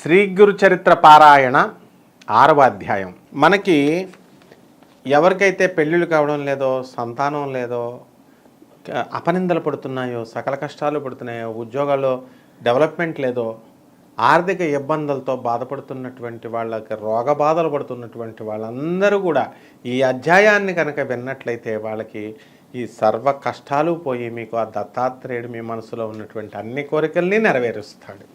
శ్రీ గురు చరిత్ర పారాయణ ఆరవ అధ్యాయం. మనకి ఎవరికైతే పెళ్ళిళ్ళు కావడం లేదో సంతానం లేదో అపనిందలు పడుతున్నాయో సకల కష్టాలు పడుతున్నాయో ఉద్యోగాల్లో డెవలప్మెంట్ లేదో ఆర్థిక ఇబ్బందులతో బాధపడుతున్నటువంటి వాళ్ళకి రోగ బాధలు పడుతున్నటువంటి వాళ్ళందరూ కూడా ఈ అధ్యాయాన్ని కనుక విన్నట్లయితే వాళ్ళకి ఈ సర్వ కష్టాలు పోయి మీకు ఆ దత్తాత్రేయుడు మీ మనసులో ఉన్నటువంటి అన్ని కోరికల్ని నెరవేరుస్తాడు.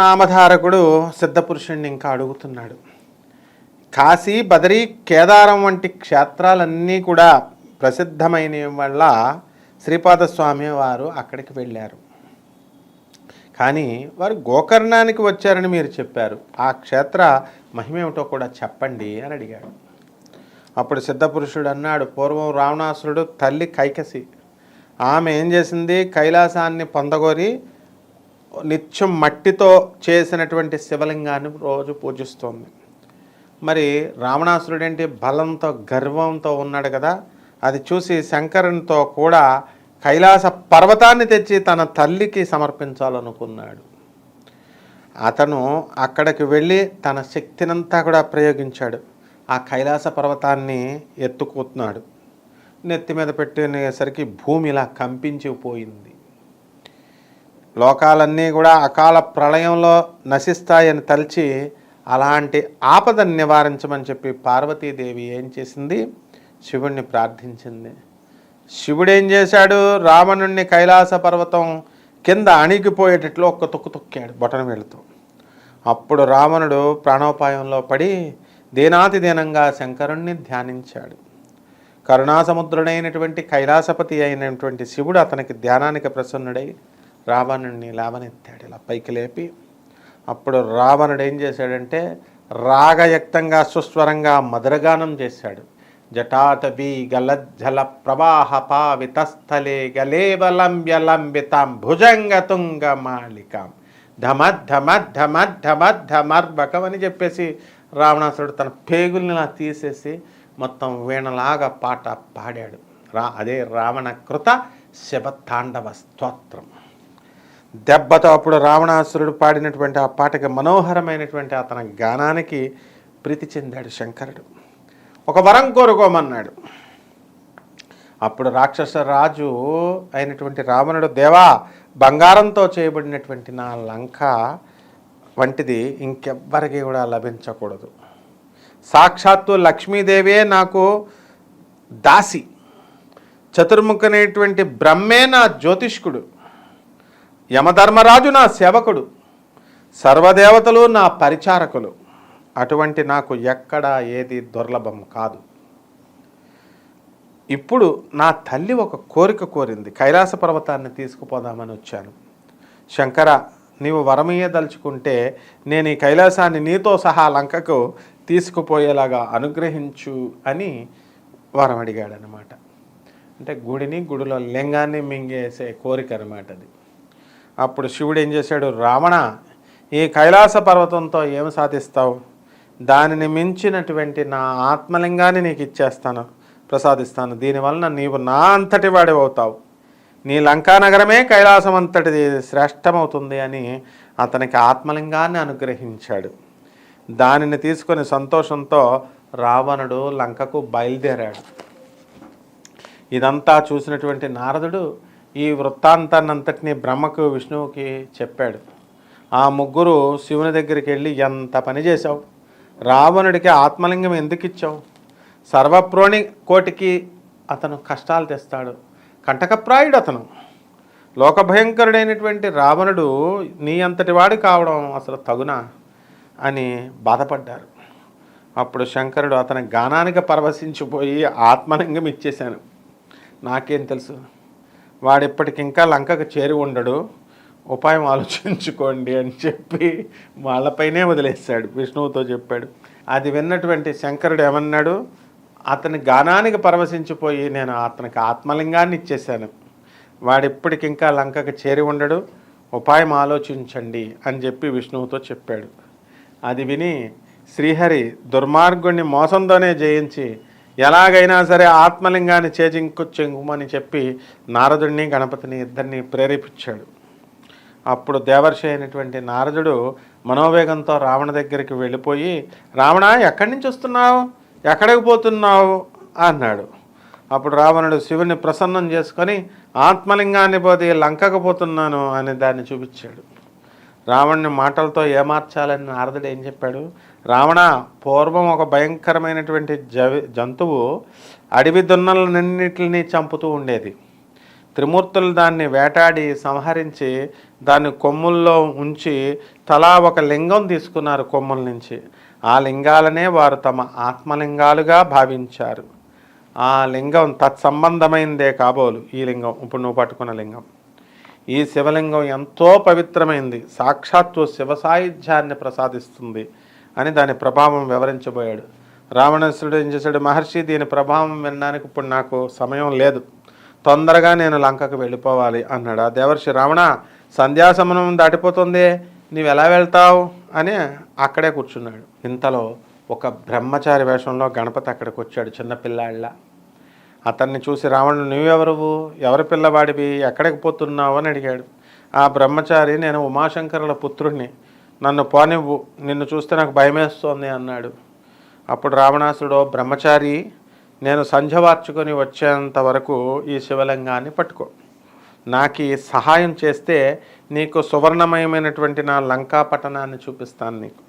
నామధారకుడు సిద్ధపురుషుణ్ణి ఇంకా అడుగుతున్నాడు. కాశీ బదరీ కేదారం వంటి క్షేత్రాలన్నీ కూడా ప్రసిద్ధమైన వల్ల శ్రీపాదస్వామి వారు అక్కడికి వెళ్ళారు. కానీ వారు గోకర్ణానికి వచ్చారని మీరు చెప్పారు. ఆ క్షేత్ర మహిమేమిటో కూడా చెప్పండి అని అడిగాడు. అప్పుడు సిద్ధపురుషుడు అన్నాడు పూర్వం రావణాసురుడు తల్లి కైకసి. ఆమె ఏం చేసింది? కైలాసాన్ని పొందగోరి నిత్యం మట్టితో చేసినటువంటి శివలింగాన్ని రోజు పూజిస్తోంది. మరి రావణాసురుడు ఏంటి బలంతో గర్వంతో ఉన్నాడు కదా. అది చూసి శంకరునితో కూడా కైలాస పర్వతాన్ని తెచ్చి తన తల్లికి సమర్పించాలనుకున్నాడు. అతను అక్కడికి వెళ్ళి తన శక్తినంతా కూడా ప్రయోగించాడు. ఆ కైలాస పర్వతాన్ని ఎత్తుకుతున్నాడు నెత్తి మీద పెట్టేసరికి భూమి ఇలా కంపించిపోయింది. లోకాలన్నీ కూడా అకాల ప్రళయంలో నశిస్తాయని తలిచి అలాంటి ఆపదను నివారించమని చెప్పి పార్వతీదేవి ఏం చేసింది? శివుణ్ణి ప్రార్థించింది. శివుడు ఏం చేశాడు? రావణుణ్ణి కైలాస పర్వతం కింద అణిగిపోయేటట్లు ఒక్క తొక్కు తొక్కాడు బొటన వెళుతూ అప్పుడు రావణుడు ప్రాణోపాయంలో పడి దీనాతి దీనంగా శంకరుణ్ణి ధ్యానించాడు. కరుణాసముద్రుడైనటువంటి కైలాసపతి అయినటువంటి శివుడు అతనికి ధ్యానానికి ప్రసన్నుడై రావణుణ్ణి లేవనెత్తాడు. ఇలా పైకి లేపి అప్పుడు రావణుడు ఏం చేశాడంటే రాగయుక్తంగా సుస్వరంగా మధురగానం చేశాడు. జటాటవీ గలజ్జల ప్రవాహ పావితస్థలే గలేవలంబ్యలంబితాం భుజంగ తుంగ మాళికాం. ధమద్ అని చెప్పేసి రావణాసురుడు తన పేగుల్ని ఇలా తీసేసి మొత్తం వీణలాగా పాట పాడాడు. రా అదే రావణ కృత శివతాండవ స్తోత్రం. దెబ్బతో అప్పుడు రావణాసురుడు పాడినటువంటి ఆ పాటకి మనోహరమైనటువంటి అతని గానానికి ప్రీతి చెందాడు శంకరుడు. ఒక వరం కోరుకోమన్నాడు. అప్పుడు రాక్షస రాజు అయినటువంటి రావణుడు దేవా బంగారంతో చేయబడినటువంటి నా లంక వంటిది ఇంకెవ్వరికి కూడా లభించకూడదు. సాక్షాత్తు లక్ష్మీదేవే నాకు దాసి. చతుర్ముఖనేటువంటి బ్రహ్మే నా జ్యోతిష్కుడు. యమధర్మరాజు నా సేవకుడు సర్వదేవతలు నా పరిచారకులు. అటువంటి నాకు ఎక్కడా ఏది దుర్లభం కాదు. ఇప్పుడు నా తల్లి ఒక కోరిక కోరింది. కైలాస పర్వతాన్ని తీసుకుపోదామని వచ్చాను. శంకర నీవు వరమయ్యదలుచుకుంటే నేను ఈ కైలాసాన్ని నీతో సహా లంకకు తీసుకుపోయేలాగా అనుగ్రహించు అని వరం అడిగాడనమాట అంటే గుడిని గుడిలో లింగాన్ని మింగేసే కోరిక అనమాట అది. అప్పుడు శివుడు ఏం చేశాడు? రావణ ఈ కైలాస పర్వతంతో ఏం సాధిస్తావు? దానిని మించినటువంటి నా ఆత్మలింగాన్ని నీకు ఇచ్చేస్తాను ప్రసాదిస్తాను. దీనివలన నీవు నా అంతటి వాడి అవుతావు. నీ లంకా నగరమే కైలాసం అంతటిది శ్రేష్టమవుతుంది అని అతనికి ఆత్మలింగాన్ని అనుగ్రహించాడు. దానిని తీసుకొని సంతోషంతో రావణుడు లంకకు బయలుదేరాడు. ఇదంతా చూసినటువంటి నారదుడు ఈ వృత్తాంతాన్నంతటినీ బ్రహ్మకు విష్ణువుకి చెప్పాడు. ఆ ముగ్గురు శివుని దగ్గరికి వెళ్ళి ఎంత పని చేశావు? రావణుడికి ఆత్మలింగం ఎందుకు ఇచ్చావు సర్వప్రోణి కోటికి అతను కష్టాలు తెస్తాడు. కంటకప్రాయుడు అతను. లోకభయంకరుడైనటువంటి రావణుడు నీ అంతటి వాడు కావడం అసలు తగునా? అని బాధపడ్డారు. అప్పుడు శంకరుడు అతని గానానికి పరవశించిపోయి ఆత్మలింగం ఇచ్చేశాను. నాకేం తెలుసు? వాడిప్పటికింకా లంకకు చేరి ఉండడు. ఉపాయం ఆలోచించుకోండి అని చెప్పి వాళ్ళపైనే వదిలేశాడు విష్ణువుతో చెప్పాడు. అది విన్నటువంటి శంకరుడు ఏమన్నాడు? అతని గానానికి పరవశించిపోయి నేను అతనికి ఆత్మలింగాన్ని ఇచ్చేశాను. వాడిప్పటికింకా లంకకు చేరి ఉండడు. ఉపాయం ఆలోచించండి అని చెప్పి విష్ణువుతో చెప్పాడు. అది విని శ్రీహరి దుర్మార్గుణ్ణి మోసంతోనే జయించి ఎలాగైనా సరే ఆత్మలింగాన్ని చేజింకు చెంగుమని చెప్పి నారదుడిని గణపతిని ఇద్దరిని ప్రేరేపించాడు. అప్పుడు దేవర్షి అయినటువంటి నారదుడు మనోవేగంతో రావణ దగ్గరికి వెళ్ళిపోయి రావణ ఎక్కడి నుంచి వస్తున్నావు? ఎక్కడికి పోతున్నావు? అన్నాడు. అప్పుడు రావణుడు శివుని ప్రసన్నం చేసుకొని ఆత్మలింగాన్ని పోతే లంకకు పోతున్నాను అని దాన్ని చూపించాడు. రావణ్ణి మాటలతో ఏమార్చాలని నారదుడు ఏం చెప్పాడు? రావణ పూర్వం ఒక భయంకరమైనటువంటి జవి జంతువు అడవి దున్నలన్నింటినీ చంపుతూ ఉండేది. త్రిమూర్తులు దాన్ని వేటాడి సంహరించి దాన్ని కొమ్ముల్లో ఉంచి తలా ఒక లింగం తీసుకున్నారు కొమ్ముల నుంచి. ఆ లింగాలనే వారు తమ ఆత్మలింగాలుగా భావించారు. ఆ లింగం తత్సంబంధమైందే కాబోలు ఈ లింగం ఇప్పుడు నువ్వు పట్టుకున్న లింగం. ఈ శివలింగం ఎంతో పవిత్రమైంది సాక్షాత్తు శివ సాయుధ్యాన్ని ప్రసాదిస్తుంది. అని దాని ప్రభావం వివరించబోయాడు. రావణాసురుడు ఏం చేశాడు? మహర్షి దీని ప్రభావం వినడానికి ఇప్పుడు నాకు సమయం లేదు. తొందరగా నేను లంకకు వెళ్ళిపోవాలి అన్నాడు. ఆ దేవర్షి రావణ సంధ్యాసమనం దాటిపోతుంది. నీవు ఎలా వెళ్తావు? అని అక్కడే కూర్చున్నాడు. ఇంతలో ఒక బ్రహ్మచారి వేషంలో గణపతి అక్కడికి వచ్చాడు చిన్నపిల్లాళ్ళ అతన్ని చూసి రావణుడు నువ్వెవరువు? ఎవరి పిల్లవాడివి? ఎక్కడికి పోతున్నావు? అని అడిగాడు. ఆ బ్రహ్మచారి నేను ఉమాశంకరుల పుత్రుడిని నన్ను పోనివ్వు నిన్ను చూస్తే నాకు భయమేస్తోంది అన్నాడు. అప్పుడు రావణాసుడు బ్రహ్మచారి నేను సంధ్య వార్చుకొని వచ్చేంత వరకు ఈ శివలింగాన్ని పట్టుకో. నాకు ఈ సహాయం చేస్తే నీకు సువర్ణమయమైనటువంటి నా లంకా పట్టణాన్ని చూపిస్తాను నీకు.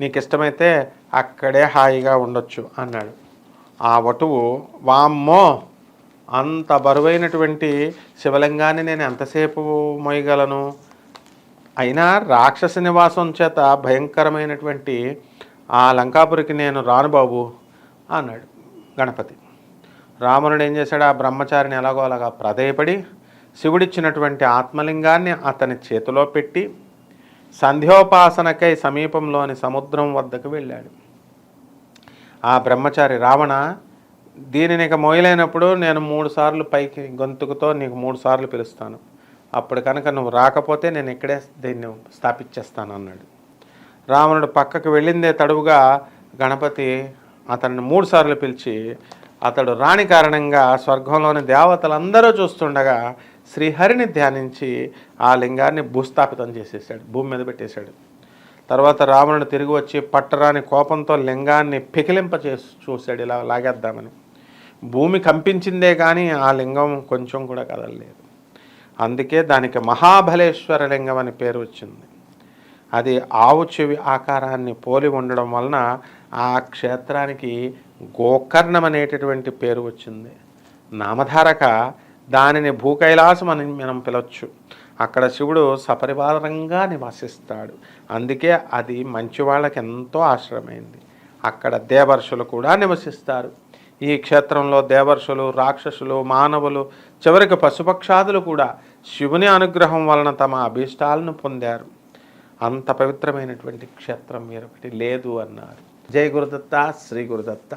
నీకు ఇష్టమైతే అక్కడే హాయిగా ఉండొచ్చు అన్నాడు. ఆ వటువు వామ్మో! అంత బరువైనటువంటి శివలింగాన్ని నేను ఎంతసేపు మోయగలను? అయినా రాక్షస నివాసం చేత భయంకరమైనటువంటి ఆ లంకాపురికి నేను రాను బాబు అన్నాడు గణపతి. రావణుడు ఏం చేశాడు? ఆ బ్రహ్మచారిని ఎలాగో అలాగా ప్రధేయపడి శివుడిచ్చినటువంటి ఆత్మలింగాన్ని అతని చేతిలో పెట్టి సంధ్యోపాసనకై సమీపంలోని సముద్రం వద్దకు వెళ్ళాడు. ఆ బ్రహ్మచారి రావణ దీనిని ఇక మొయలైనప్పుడు నేను మూడు సార్లు పైకి గొంతుకుతో నీకు మూడు సార్లు పిలుస్తాను. అప్పుడు కనుక నువ్వు రాకపోతే నేను ఇక్కడే దీన్ని స్థాపించేస్తాను అన్నాడు. రావణుడు పక్కకు వెళ్ళిందే తడువుగా గణపతి అతన్ని మూడుసార్లు పిలిచి అతడు రాని కారణంగా స్వర్గంలోని దేవతలందరూ చూస్తుండగా శ్రీహరిని ధ్యానించి ఆ లింగాన్ని భూస్థాపితం చేసేసాడు భూమి మీద పెట్టేశాడు. తర్వాత రావణుడు తిరిగి వచ్చి పట్టరాని కోపంతో లింగాన్ని పికిలింప చేసి చూశాడు ఇలా లాగేద్దామని. భూమి కంపించిందే కానీ ఆ లింగం కొంచెం కూడా కదలలేదు. అందుకే దానికి మహాబలేశ్వర లింగం అని పేరు వచ్చింది. అది ఆవు చెవి ఆకారాన్ని పోలి ఉండడం వలన ఆ క్షేత్రానికి గోకర్ణం అనేటటువంటి పేరు వచ్చింది. నామధారక దానిని భూకైలాసం అని మనం పిలవచ్చు అక్కడ శివుడు సపరివారంగా నివసిస్తాడు. అందుకే అది మంచి వాళ్ళకి ఎంతో ఆశ్రమైంది అక్కడ దేవర్షులు కూడా నివసిస్తారు. ఈ క్షేత్రంలో దేవర్షులు రాక్షసులు మానవులు చివరికి పశుపక్షాదులు కూడా శివుని అనుగ్రహం వలన తమ అభీష్టాలను పొందారు. అంత పవిత్రమైనటువంటి క్షేత్రం వేరొకటి లేదు అన్నారు. జై గురుదత్త శ్రీ గురుదత్త.